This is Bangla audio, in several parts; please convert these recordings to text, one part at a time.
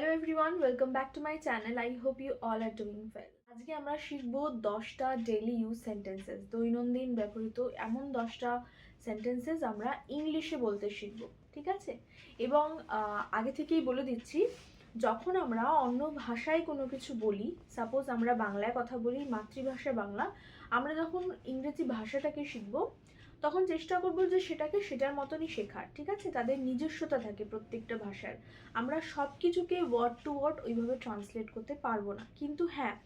Hello everyone welcome back to my channel I hope you all are doing well আজকে আমরা শিখব দশটা ডেইলি ইউজ সেন্টেন্সেস দৈনন্দিন ব্যবহৃত এমন দশটা সেন্টেন্সেস আমরা ইংলিশে বলতে শিখব, ঠিক আছে? এবং আগে থেকেই বলে দিচ্ছি, যখন আমরা অন্য ভাষায় কোনো কিছু বলি সাপোজ আমরা বাংলায় কথা বলি, মাতৃভাষা বাংলা, আমরা যখন ইংরেজি ভাষাটাকে শিখব তখন চেষ্টা করব যে সেটাকে সেটার মতনই শেখার, ঠিক আছে? তাদের নিজস্বতা থাকে প্রত্যেকটা ভাষার। আমরা সব কিছুকে ওয়ার্ড টু ওয়ার্ড ওইভাবে ট্রান্সলেট করতে পারব না। কিন্তু হ্যাঁ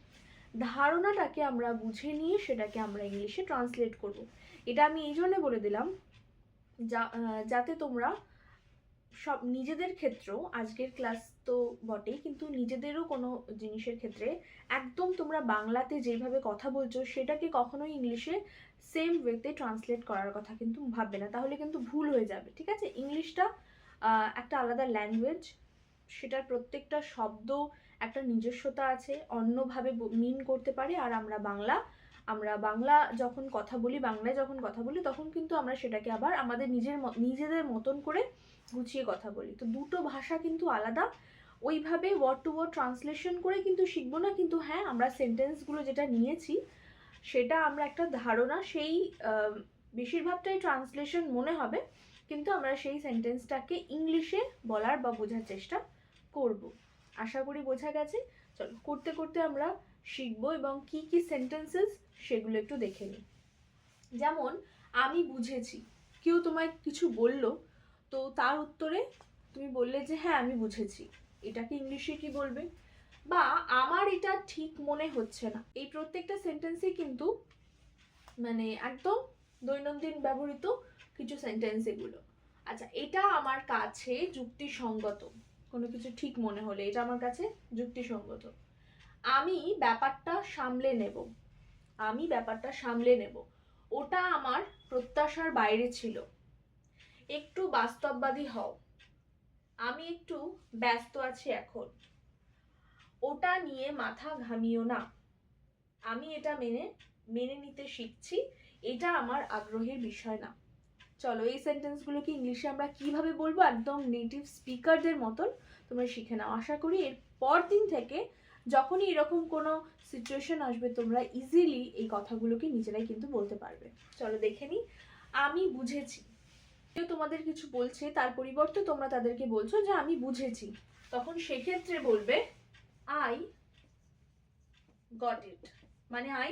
ধারণাটাকে আমরা বুঝে নিয়ে সেটাকে আমরা ইংলিশে ট্রান্সলেট করব। এটা আমি এই জন্যে বলে দিলাম, যা যাতে তোমরা সব নিজেদের ক্ষেত্রেও আজকের ক্লাস তো বটেই, কিন্তু নিজেদেরও কোনো জিনিসের ক্ষেত্রে একদম তোমরা বাংলাতে যেভাবে কথা বলছো, সেটাকে কখনোই ইংলিশে সেম ওয়েতে ট্রান্সলেট করার কথা কিন্তু ভাববে না। তাহলে কিন্তু ভুল হয়ে যাবে, ঠিক আছে? ইংলিশটা একটা আলাদা ল্যাঙ্গুয়েজ সেটার প্রত্যেকটা শব্দ, একটা নিজস্বতা আছে, অন্যভাবে মিন করতে পারে, আর আমরা বাংলা আমরা বাংলা যখন কথা বলি, বাংলায় যখন কথা বলি, তখন কিন্তু আমরা সেটাকে আবার আমাদের নিজের নিজেদের মতন করে গুছিয়ে কথা বলি। তো দুটো ভাষা কিন্তু আলাদা। ওইভাবে ওয়ার্ড টু ওয়ার্ড ট্রান্সলেশন করে কিন্তু শিখব না, কিন্তু হ্যাঁ আমরা সেন্টেন্সগুলো যেটা নিয়েছি, সেটা আমরা একটা ধারণা, সেই বেশিরভাগটাই ট্রান্সলেশন মনে হবে, কিন্তু আমরা সেই সেন্টেন্সটাকে ইংলিশে বলার বা বোঝার চেষ্টা করব। আশা করি বোঝা গেছে। চলো, করতে করতে আমরা শিখব এবং কি কি সেন্টেন্সেস সেগুলো একটু দেখে নিই। যেমন, আমি বুঝেছি। কেউ তোমায় কিছু বলল তো তার উত্তরে তুমি বললে যে হ্যাঁ আমি বুঝেছি। এটাকে ইংলিশে কি বলবে? বা, আমার এটা ঠিক মনে হচ্ছে না। এই প্রত্যেকটা সেন্টেন্সই কিন্তু মানে একদম দৈনন্দিন ব্যবহৃত কিছু সেন্টেন্স এগুলো আচ্ছা এটা আমার কাছে যুক্তিসঙ্গত। কোনো কিছু ঠিক মনে হলে এটা আমার কাছে যুক্তিসঙ্গত। আমি ব্যাপারটা সামলে নেব। আমি ব্যাপারটা সামলে নেব। ওটা আমার প্রত্যাশার বাইরে ছিল। একটু বাস্তববাদী হও। আমি একটু ব্যস্ত আছি এখন। ওটা নিয়ে মাথা ঘামিও না। আমি এটা মেনে মেনে নিতে শিখছি, এটা আমার আগ্রহের বিষয় না। চলো, এই সেন্টেন্সগুলোকে ইংলিশে আমরা কীভাবে বলব? একদম নেটিভ স্পিকারদের মতন তোমরা শিখে নাও। আশা করি এর পর দিন থেকে যখনই এরকম কোনো সিচুয়েশন আসবে, তোমরা ইজিলি এই কথাগুলোকে নিজেরাই কিন্তু বলতে পারবে। চলো, দেখে নিই। আমি বুঝেছি। কেউ তোমাদের কিছু বলছে, তার পরিবর্তে তোমরা তাদেরকে বলছো যে আমি বুঝেছি। তখন সেক্ষেত্রে বলবে আই গট ইট মানে আই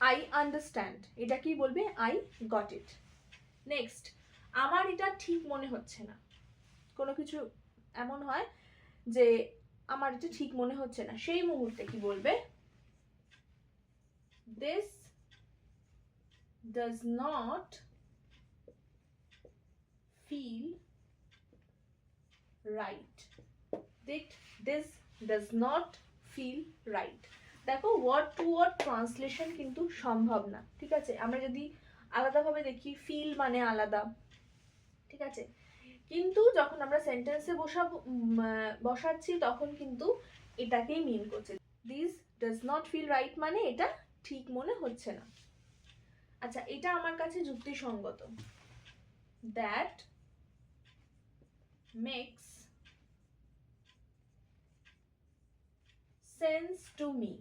আই আন্ডারস্ট্যান্ড এটা কি বলবে আই গট ইট নেক্সট আমার এটা ঠিক মনে হচ্ছে না। কোনো কিছু এমন হয় যে আমার এটা ঠিক মনে হচ্ছে না। সেই মুহূর্তে কি বলবে? This does not feel right দিট this does not feel right দেখো ওয়ার্ড টু ওয়ার্ড ট্রান্সলেশন কিন্তু সম্ভব না ঠিক আছে? আমরা যদি আলাদাভাবে দেখি ফিল মানে আলাদা ঠিক আছে? কিন্তু যখন আমরা সেন্টেন্সে আহ, বসাচ্ছি তখন কিন্তু এটাকেই মিন করছে। This does not feel right মানে এটা ঠিক মনে হচ্ছে না। আচ্ছা এটা আমার কাছে যুক্তিসঙ্গত। That makes sense to me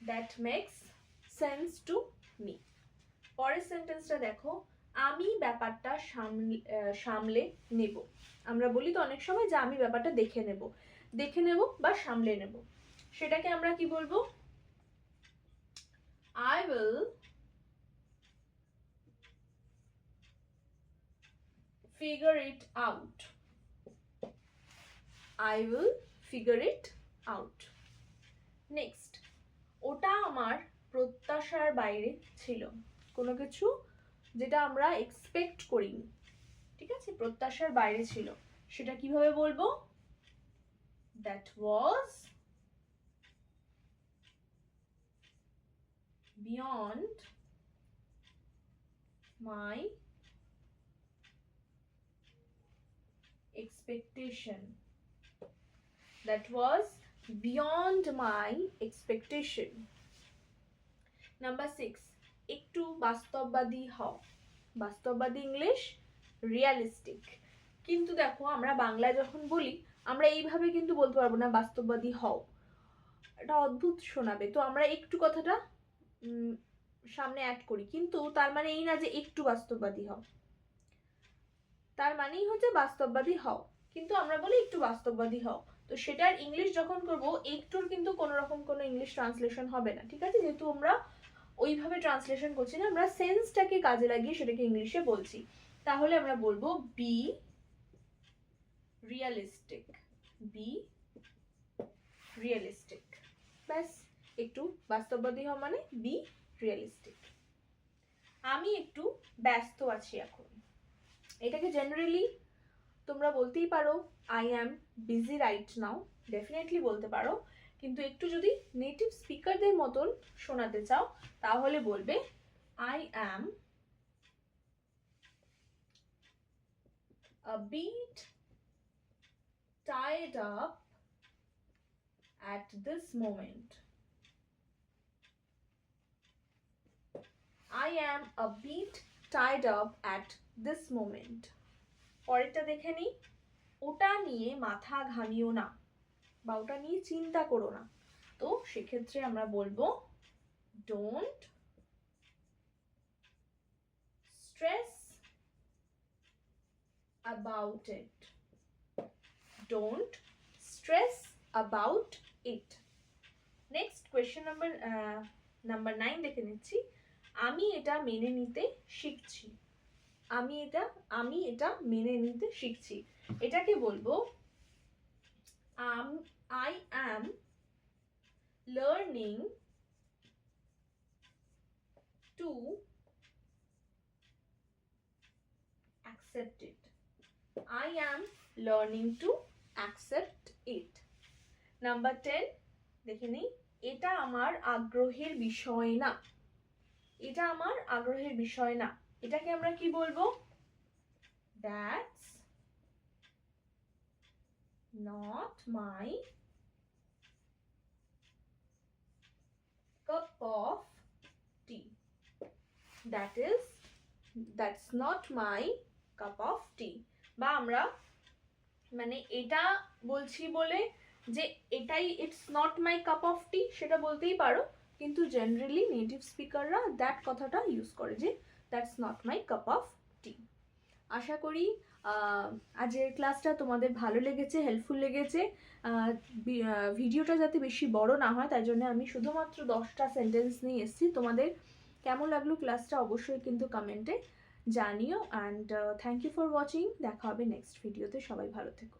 that makes sense to me পরের সেন্টেন্সটা দেখো, আমি ব্যাপারটা সামলে নেব। আমরা বলি তো অনেক সময় যে, আমি ব্যাপারটা দেখে নেব। দেখে নেব বা সামলে নেব। সেটাকে আমরা কি বলব? I will figure it out I will figure it out next ওটা আমার প্রত্যাশার বাইরে ছিল। কোনো কিছু যেটা আমরা এক্সপেক্ট করিনি। ঠিক আছে? প্রত্যাশার বাইরে ছিল। সেটা কীভাবে বলব? That was beyond my expectation. That was beyond my expectation. Number six একটু বাস্তববাদী হও। বাস্তববাদী ইংলিশ রিয়ালিস্টিক কিন্তু দেখো, আমরা বাংলায় যখন বলি, আমরা এইভাবে কিন্তু বলতে পারব না বাস্তববাদী হও। এটা অদ্ভুত শোনাবে। তো আমরা একটু কথাটা সামনে অ্যাড করি। কিন্তু তার মানে এই না যে একটু বাস্তববাদী হও। তার মানেই হচ্ছে বাস্তববাদী হও। কিন্তু আমরা বলি একটু বাস্তববাদী হও। তো সেটার ইংলিশ যখন করব, একটুর কিন্তু কোনো রকম কোনো ইংলিশ ট্রান্সলেশন হবে না, ঠিক আছে? যেহেতু আমরা ওইভাবে ট্রান্সলেশন করছি না, আমরা সেন্সটাকে কাজে লাগিয়ে সেটাকে ইংলিশে বলছি। তাহলে আমরা বলব বি রিয়েলিস্টিক বি রিয়েলিস্টিক। ব্যাস, একটু বাস্তববাদী হওয়া মানে বি রিয়েলিস্টিক। আমি একটু ব্যস্ত আছি এখন। এটাকে জেনারেলি তোমরা বলতেই পারো I am busy right now definitely বলতে পারো কিন্তু একটু যদি নেটিভ স্পিকারদের মতন শোনাতে চাও, তাহলে বলবে I am a bit tied up at this moment. I am a bit tied up at this moment. পরেরটা দেখে নিই ওটা নিয়ে মাথা ঘামিও না বা ওটা নিয়ে চিন্তা করো না তো সেক্ষেত্রে আমরা বলব don't stress about it. Don't stress about it. Next question number uh, number 9 দেখে নিচ্ছি আমি এটা মেনে নিতে শিখছি আমি এটা আমি এটা মেনে নিতে শিখছি। এটাকে বলব I am learning to accept it. I am learning to accept it. Number ten দেখে নিই, এটা আমার আগ্রহের বিষয় না। এটা আমার আগ্রহের বিষয় না। এটাকে আমরা কি বলব? That's not my cup of tea that is that's not my cup of tea বা আমরা মানে এটা বলছি বলে যে এটাই it's not my cup of tea সেটা বলতেই পারো। কিন্তু জেনারেলি নেটিভ স্পিকাররা দ্যাট কথাটা ইউজ করে যে that's not my cup of tea আশা করি আহ, আজকের ক্লাসটা তোমাদের ভালো লেগেছে হেল্পফুল লেগেছে। ভিডিওটা যাতে বেশি বড় না হয় তাই জন্য আমি শুধুমাত্র দশটা সেন্টেন্স নিয়ে এসেছি। তোমাদের কেমন লাগল ক্লাসটা অবশ্যই কিন্তু কমেন্টে জানিও। And thank you for watching দেখা হবে নেক্সট ভিডিওতে সবাই ভালো থেকো।